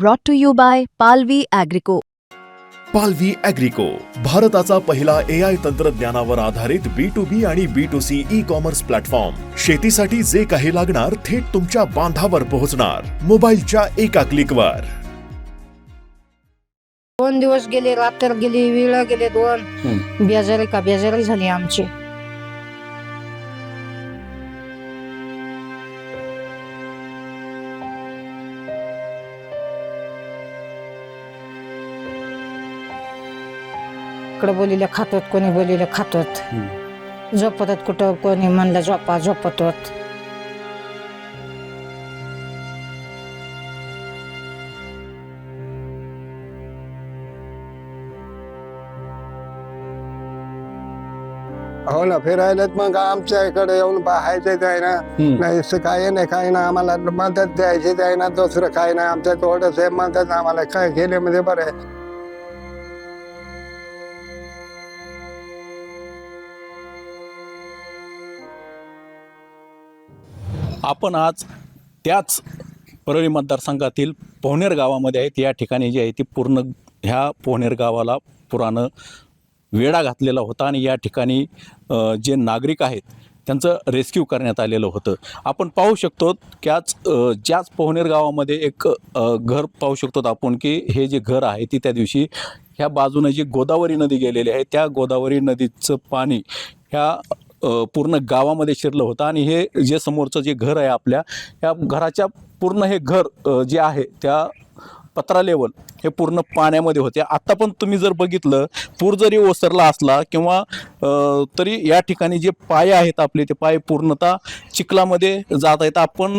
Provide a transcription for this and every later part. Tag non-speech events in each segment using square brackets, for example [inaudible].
brought to you by Palvi Agrico. पालवी अॅग्रिको भारताचा पहिला ए आय तंत्रज्ञानावर आधारित बी टू बी आणि B to C e-commerce platform शेतीसाठी जे काही लागणार थेट तुमच्या बांधावर पोहोचणार. मोबाईलच्या एका क्लिकवर दोन दिवस गेले रात्र गेली वेळ गेले दोन. बेजारी का बेजारी झाली आमची. इकडं बोलिलं खातोत कोणी बोलिलं खातोत. झोपतात कुठं कोणी म्हणलं झोपा झोपतोत. हो ना फिरायलाच मग आमच्या इकडे येऊन पाहायचं आहे ना. नाही असं काही नाही काही ना आम्हाला मदत द्यायची आहे ना दुसरं काही नाही. आमच्या थोडंच आहे मदत आम्हाला काय केले म्हणजे बरं आहे. आपण आज त्याच परळी मतदारसंघातील पोहनेर गावामध्ये आहेत. या ठिकाणी जी आहे ती पूर्ण ह्या पोहनेर गावाला पुरानं वेढा घातलेला होता आणि या ठिकाणी जे नागरिक आहेत त्यांचं रेस्क्यू करण्यात आलेलं होतं. आपण पाहू शकतो त्याच ज्याच पोहनेर गावामध्ये एक घर पाहू शकतो आपण की हे जे घर आहे ती त्या दिवशी ह्या बाजूने जी गोदावरी नदी गेलेली आहे त्या गोदावरी नदीचं पाणी ह्या पूर्ण गावामध्ये शिरलं होतं. आणि हे जे समोरचं जे घर आहे आपल्या या घराच्या पूर्ण हे घर जे आहे त्या पत्रा लेवल हे पूर्ण पाण्यामध्ये होते. आता पण तुम्ही जर बघितलं पूर जरी ओसरला असला किंवा तरी या ठिकाणी जे पाय आहेत आपले ते पाय पूर्णतः चिखलामध्ये जात आहेत. आपण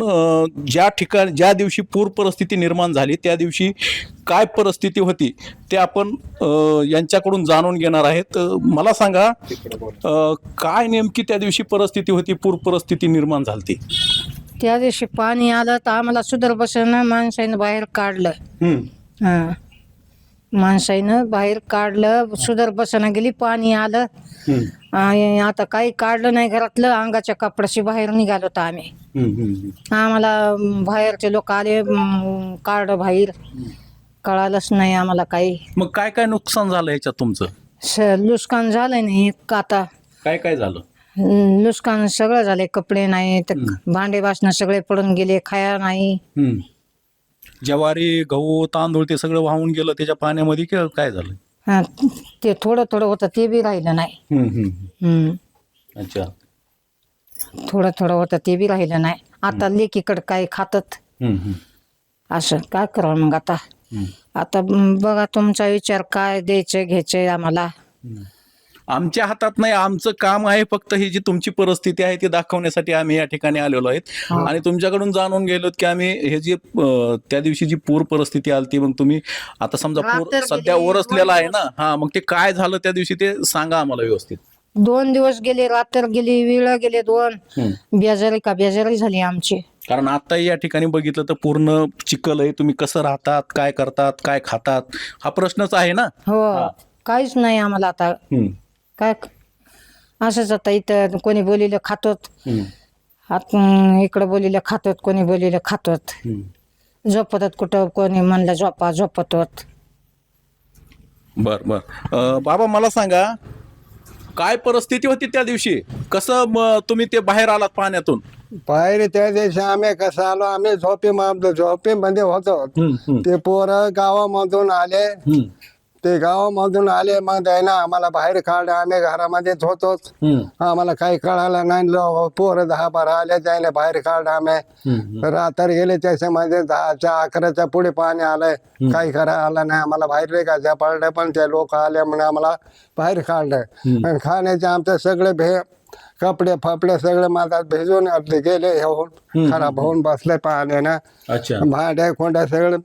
ज्या ठिकाणी ज्या दिवशी पूर परिस्थिती निर्माण झाली त्या दिवशी काय परिस्थिती होती ते आपण यांच्याकडून जाणून घेणार आहेत. मला सांगा काय नेमकी त्या दिवशी परिस्थिती होती पूर परिस्थिती निर्माण झाली त्या दिवशी पाणी आलं तर आम्हाला सुधर बसणं माणसानं बाहेर काढलं. हा. माणसाईनं बाहेर काढलं सुधर बसणं गेली पाणी आलं. आणि आता काही काढलं नाही घरातलं अंगाच्या कपड्याशी बाहेर निघालो होतो आम्ही. आम्हाला अं, बाहेरचे लोक आले अं, काढलं बाहेर. कळालंच नाही आम्हाला काही. मग काय काय नुकसान झालं ह्याच्यात तुमचं? स- नुकसान झालंय नाही आता. काय काय झालं? नुकसान सगळं झाले कपडे नाही तर भांडे बासणं सगळे पडून गेले खाया नाही. ज्वारी गहू तांदूळ ते सगळं वाहून गेलं त्याच्या पाण्यामध्ये की काय झालं? हा, ते थोडं थोडं होतं ते बी राहिलं नाही. हम्म. अच्छा. थोडं थोडं होतं ते बी राहिलं नाही. आता लेकीकडं काय खातात? असं काय करावं मग आता? आता बघा तुमचा विचार काय द्यायचं घ्यायचंय आम्हाला. आमच्या हातात नाही आमचं काम आहे फक्त ही जी तुमची परिस्थिती आहे ती दाखवण्यासाठी आम्ही या ठिकाणी आलेलो आहेत. आणि तुमच्याकडून जाणून गेलो की आम्ही हे जे त्या दिवशी जी पूर परिस्थिती आली ती मग तुम्ही आता समजा पूर सध्या ओरसलेला आहे ना हा मग ते काय झालं त्या दिवशी ते सांगा आम्हाला व्यवस्थित. दोन दिवस गेले रात्र गेली वेळ गेले दोन. बेजारी का बेजारी झाली आमची. कारण आता या ठिकाणी बघितलं तर पूर्ण चिखल आहे तुम्ही कसं राहतात काय करतात काय खातात हा प्रश्नच आहे ना. हो काहीच नाही आम्हाला आता. काय असंच आता इथं कोणी बोलिलं खातोत. आत इकडं बोलिलं खातोत कोणी बोलिलं खातोत. झोपतात कुठं कोणी म्हणलं झोपा झोपतोत. बर बर. अं, बाबा मला सांगा काय परिस्थिती होती त्या दिवशी? कसं म, तुम्ही ते बाहेर आलात पाण्यातून बाहेर त्या दिवशी आम्ही कसं आलो आम्ही झोपी झोपी मध्ये होतो. ते पोरं गावामधून आले. ते गावामधून आले मग ना आम्हाला बाहेर काढलं आम्ही घरामध्येच होतोच आम्हाला काही कळालं नाही लो- पोरं दहा बारा आले त्याने बाहेर काढलं आम्ही. रात्र गेले त्याच्यामध्ये दहाच्या अकराच्या पुढे पाणी आलंय. काही करा आलं नाही आम्हाला बाहेर रेगायच्या पडलं पण ते लोक आले म्हणून आम्हाला बाहेर काढलं. आणि खाण्याचे आमचे सगळे भे कपडे फपडे सगळे माझा भिजून आपले गेले हे होऊन खराब होऊन बसले पाण्यानं. अच्छा. भांड्या खोंड्या सगळे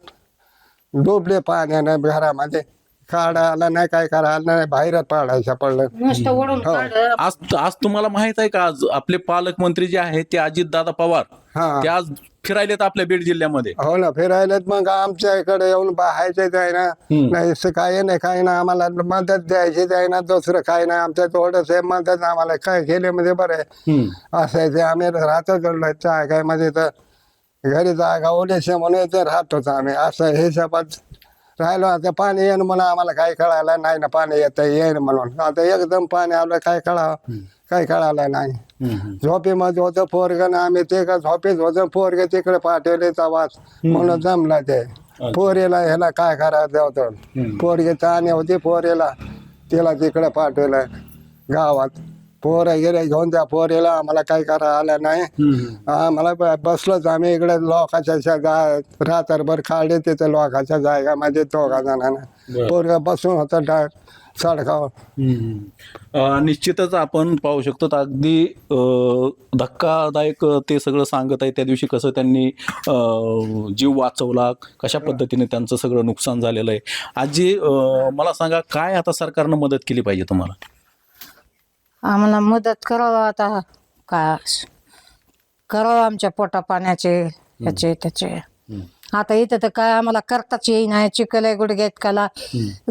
डुबले पाण्यानं घरामध्ये. काढा आला नाही काय करा आलं नाही बाहेरच पाडायचं पडलं. नुसतं ओढून हो. काढलं आज आज तुम्हाला माहीत आहे का आज आपले पालकमंत्री जे आहेत ते अजित दादा पवार हा. ते आज फिरायलेत आपल्या बीड जिल्ह्यामध्ये. हो ना फिरायलाच मग आमच्या इकडे येऊन पाहायचंच आहे ना. नाही असं काही नाही काही ना आम्हाला मदत द्यायची आहे ना दुसरं काही नाही आमच्या आहे मदत आम्हाला काय केले म्हणजे बरं आहे. असं आहे ते आम्ही राहतो घडलं काय काय मध्ये तर घरी जागा ओल्याशे म्हणून इथे राहतोच आम्ही असं हिशोबात. राहिलो आता पाणी येईन म्हणून आम्हाला काही कळायला नाही ना पाणी येतं येईन म्हणून. आता एकदम पाणी आलं काय कळावं काही कळालं नाही. झोपेमध्ये होतं पोरग ना आम्ही ते का झोपेत होतं पोरग तिकडे पाठवले वास म्हणून जमला ते. पोरीला ह्याला काय करायचं होतं? पोरगी ताणी होती पोरीला. तिला तिकडे पाठवलं. गावात. पोरं गेले घेऊन त्या पोरीला आम्हाला काही करा आलं नाही आम्हाला ब- बसलोच आम्ही इकडे लोकांच्या जागा रात्रभर काढले तिथे लोकांच्या जागामध्ये दोघा जणांना. पोरग बसून होतं डा सडकावर. अ, निश्चितच आपण पाहू शकतो अगदी अ, धक्कादायक ते सगळं सांगत आहे त्या दिवशी कसं त्यांनी अ, जीव वाचवला कशा पद्धतीने त्यांचं सगळं नुकसान झालेलं आहे. आजी अ, मला सांगा काय आता सरकारनं मदत केली पाहिजे तुम्हाला? आम्हाला मदत करावं आता. काय करावं आमच्या पोटा पाण्याचे ह्याचे त्याचे. आता इथं तर काय आम्हाला करताच येईना. चिखल आहे गुडघ्यात काला.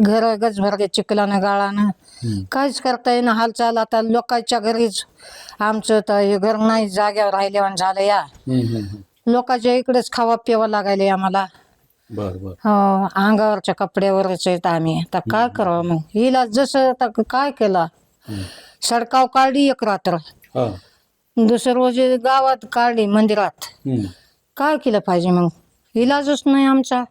घर गज भरले चिखलानं गाळानं. काहीच करता येईना. हालचाल आता लोकांच्या घरीच. आमचं तर हे घर नाही जाग्यावर राहिल्यावर झालं या. लोकांच्या इकडेच खावा पिवा लागायले आम्हाला. हो अंगावरच्या कपड्यावरच येत आम्ही. आता काय करावं मग? हिला जसं आता काय केलं? सडकाव काढली एक रात्र. हा. दुसरं रोज गावात काढली मंदिरात. काय केलं पाहिजे मग? इलाजच नाही आमचा.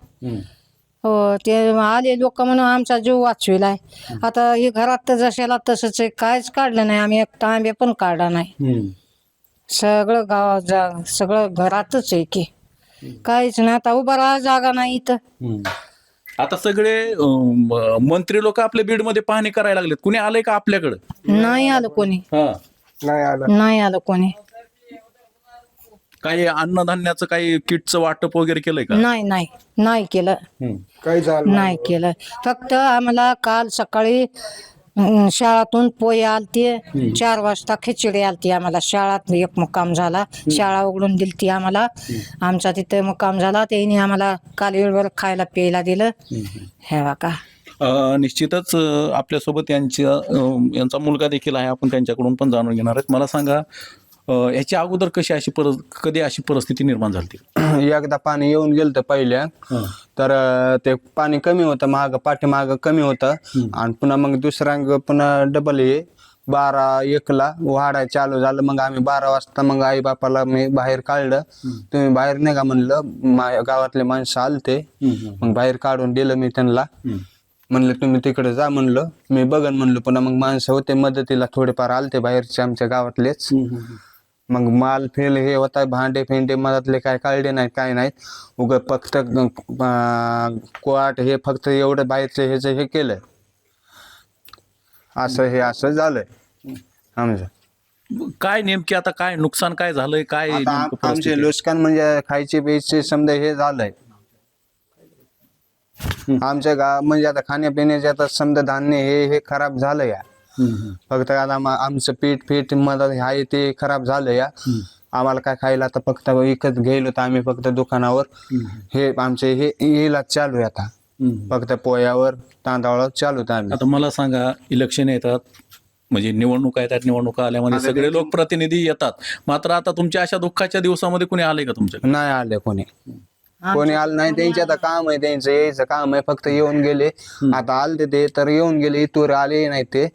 हो ते आले लोक म्हणून आमचा जीव वाचविलाय. आता हे घरात तर जशाला तसंच आहे काहीच काढलं नाही आम्ही. एक तांबे पण काढला नाही. सगळं गावात जा सगळं घरातच आहे की. काहीच नाही. आता उभा राहा जागा नाही इथं. आता सगळे अ, मंत्री लोक आपल्या बीडमध्ये पाहणी करायला लागलेत. कुणी आलंय का आपल्याकडं? नाही आलं कोणी. हा. नाही आलं. नाही आलं कोणी. काही अन्नधान्याचं काही किटचं वाटप वगैरे केलंय का? नाही नाही. नाही केलं. काही झालं नाही केलं. फक्त आम्हाला काल सकाळी अं, शाळातून पोहे आलते. चार वाजता खिचडी आलती आम्हाला. शाळात एक मुक्काम झाला. शाळा उघडून दिलती आम्हाला. आमचा तिथे मुक्काम झाला. त्यांनी आम्हाला काल वेळभर खायला प्यायला दिलं. हे अ, निश्चितच अ, आपल्यासोबत यांच्या अ, यांचा मुलगा देखील आहे. आपण त्यांच्याकडून पण जाणून घेणार आहेत. मला सांगा अ, याच्या अगोदर कशी अशी परिस कधी अशी परिस्थिती निर्माण झाली [clears throat] एकदा पाणी येऊन गेलं पहिल्या. तर ते पाणी कमी होतं महाग पाठीमाग कमी होतं. आणि पुन्हा मग दुसरा पुन्हा डबल हे. बारा एकला वाढाय चालू झालं. मग आम्ही बारा वाजता मग आई बापाला मी बाहेर काढलं. तुम्ही बाहेर नाही का म्हणलं. मा- गावातले माणसं आलते. मग बाहेर काढून दिलं मी त्यांना. म्हणलं तुम्ही तिकडे जा म्हणलं. मी बघन म्हणलं. पुन्हा मग माणसं होते मदतीला थोडेफार आलते बाहेरचे आमच्या गावातलेच. मग माल फेल हे होता भांडे फेंडे मधातले काय काढले नाहीत काय नाहीत. उग फक्त कोआट हे फक्त एवढं बाहेरचं ह्याच हे केलंय. असं हे असं झालंय. आमचं काय नेमकी आता काय नुकसान काय झालंय काय नेमकं परिस्थिती? आमचे नुकसान म्हणजे खायचे प्यायचे समजा हे झालंय. आमच्या गाव म्हणजे आता खाण्यापिण्याचे आता समजा धान्य हे हे खराब झालं या फक्त आता आम- आमचं पीठ पीठ मदत हे आहे ते खराब झालं या. आम्हाला काय खायला आता फक्त विकत गेलो तर आम्ही फक्त दुकानावर. हे आमचे हे इलाज चालू आहे आता. फक्त पोयावर तांदळावर चालू आहे आम्ही. आता मला सांगा इलेक्शन येतात म्हणजे निवडणुका येतात निवडणुका आल्यामध्ये सगळे लोकप्रतिनिधी येतात. मात्र आता तुमच्या अशा दुःखाच्या दिवसामध्ये कुणी आले का तुमच्याकडे? नाही आले कोणी. कोणी आलं नाही त्यांचे आता काम आहे त्यांचं यायचं काम आहे फक्त येऊन गेले. आता आलते ते तर येऊन गेले इथवर आले नाही ते.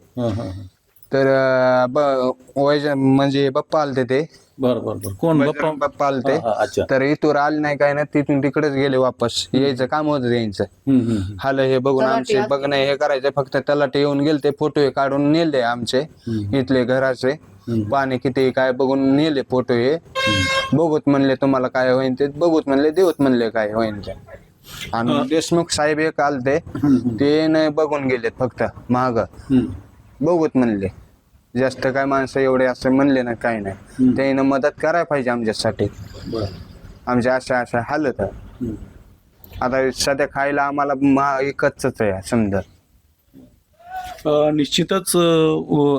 तर अं, ब- वैज- म्हणजे बाप्पा आलते ते. बरं बरं बरं. कोण? बजरंग बाप्पा? बाप्पा आलते. हा, हा, अच्छा. तर इथवर आले नाही काय नाही तिथून तिकडेच गेले वापस. यायचं काम होतं त्यांचं. हम्म, हम्म, हम्म. हाल हे बघून आमचे बघणं हे करायचं फक्त त्याला ते येऊन गेले ते फोटो काढून नेले आमचे इथले घराचे. पाणी किती काय बघून नेले फोटो हे. बघूत म्हणले तुम्हाला काय होईन ते बघूत म्हणले देऊत म्हणले काय होईन ते. आणि देशमुख साहेब एक आलते ते नाही बघून गेलेत फक्त महाग. बघूत म्हणले जास्त काय माणसं एवढे असं म्हणले ना काही नाही. त्यानं मदत करायला पाहिजे आमच्यासाठी. आमच्या अशा अशा हालत. आता सध्या खायला आम्हाला महा एकच आहे समजा. निश्चितच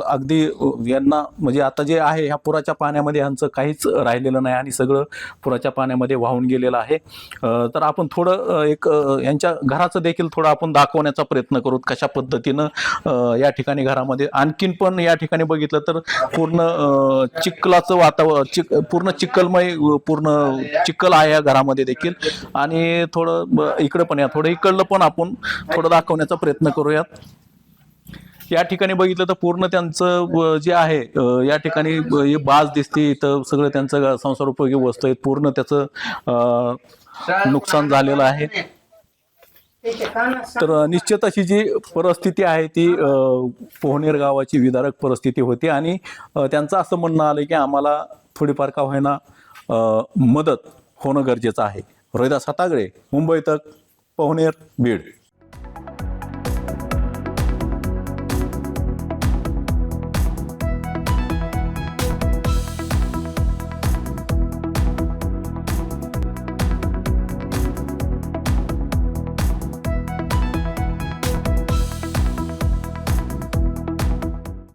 अगदी यांना म्हणजे आता जे आहे ह्या पुराच्या पाण्यामध्ये यांचं काहीच राहिलेलं नाही आणि सगळं पुराच्या पाण्यामध्ये वाहून गेलेलं आहे. तर आपण थोडं एक यांच्या घराचं देखील थोडं आपण दाखवण्याचा प्रयत्न करू कशा पद्धतीनं या ठिकाणी घरामध्ये आणखीन पण या ठिकाणी बघितलं तर पूर्ण चिखलाचं वातावरण चिक पूर्ण चिखलमय पूर्ण चिखल आहे या घरामध्ये देखील. आणि थोडं ब- इकडं पण या थोडं इकडलं पण आपण थोडं दाखवण्याचा प्रयत्न करूयात. या ठिकाणी बघितलं तर पूर्ण त्यांचं जे आहे या ठिकाणी बाज दिसते. इथं सगळं त्यांचं संसार उपयोगी वस्तू आहेत. पूर्ण त्याचं नुकसान झालेलं आहे. तर निश्चित अशी जी परिस्थिती आहे ती पोहनेर गावाची विदारक परिस्थिती होती. आणि त्यांचं असं म्हणणं आलं की आम्हाला थोडीफार का व्हायना मदत होणं गरजेचं आहे. रोहिदास हातागडे मुंबई तक पोहनेर बीड.